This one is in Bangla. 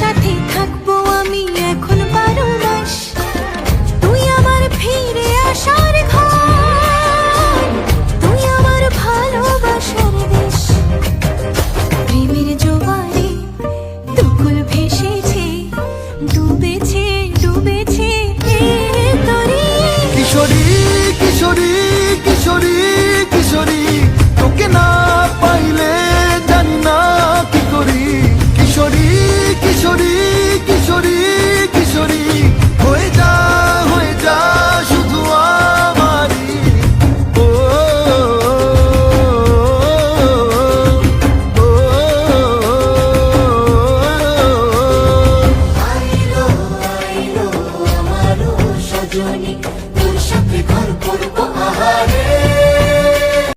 সাথে থাকব আমি এখন বারো মাস তুই আমার ফিরে আসার ঘর, তুই আমার ভালোবাসার দেশ। প্রেমের জোয়ারে দুকুল ভেসেছে, ডুবেছে 祝你。